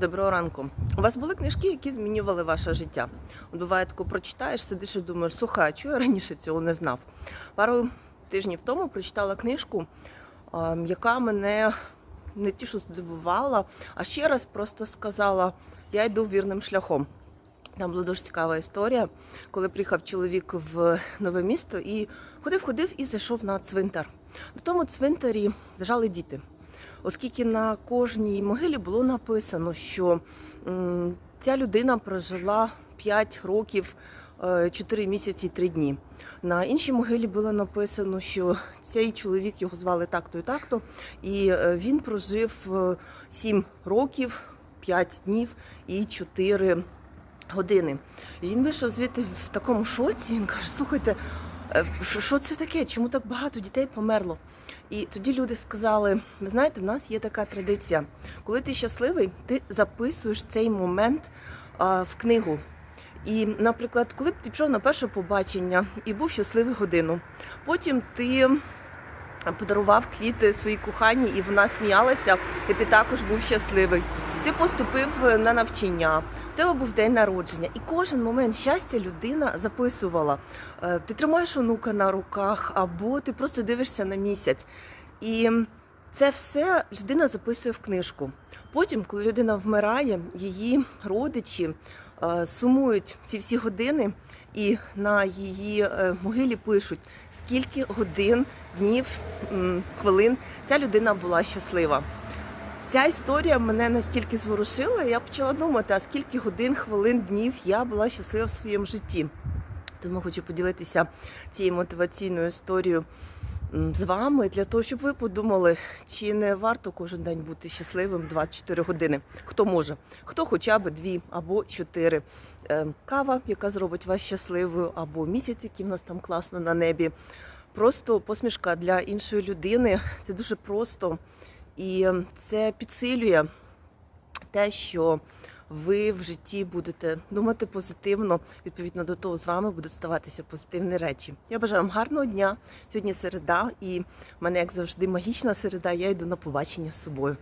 Доброго ранку. У вас були книжки, які змінювали ваше життя? Буває, тако прочитаєш, сидиш і думаєш, слухай, а чого я раніше цього не знав? Пару тижнів тому прочитала книжку, яка мене не ті, що здивувала, а ще раз просто сказала: я йду вірним шляхом. Там була дуже цікава історія, коли приїхав чоловік в нове місто і ходив, ходив і зайшов на цвинтар. На тому цвинтарі лежали діти, оскільки на кожній могилі було написано, що ця людина прожила 5 років, 4 місяці і 3 дні. На іншій могилі було написано, що цей чоловік його звали так-то і так-то, і е, він прожив 7 років, 5 днів і 4 години. Він вийшов звідти в такому шоці. Він каже: слухайте, е, що це таке? Чому так багато дітей померло? І тоді люди сказали: ви знаєте, в нас є така традиція. Коли ти щасливий, ти записуєш цей момент а, в книгу. І, наприклад, коли б ти пішов на перше побачення і був щасливий годину, потім ти подарував квіти своїй коханій, і вона сміялася, і ти також був щасливий. Ти поступив на навчання, в тебе був день народження, і кожен момент щастя людина записувала. Е, Ти тримаєш онука на руках, або ти просто дивишся на місяць. І це все людина записує в книжку. Потім, коли людина вмирає, її родичі е, сумують ці всі години і на її е, могилі пишуть, скільки годин, днів, хвилин ця людина була щаслива. Ця історія мене настільки зворушила, я почала думати, а скільки годин, хвилин, днів я була щаслива в своєму житті. Тому хочу поділитися цією мотиваційною історією з вами для того, щоб ви подумали, чи не варто кожен день бути щасливим 24 години. Хто може, хто хоча б дві або чотири. Е, Кава, яка зробить вас щасливою, або місяць, який в нас там класно на небі. Просто посмішка для іншої людини. Це дуже просто. І ем, це підсилює те, що ви в житті будете думати позитивно. Відповідно до того, з вами будуть ставатися позитивні речі. Я бажаю вам гарного дня. Сьогодні середа, і в мене, як завжди, магічна середа. Я йду на побачення з собою.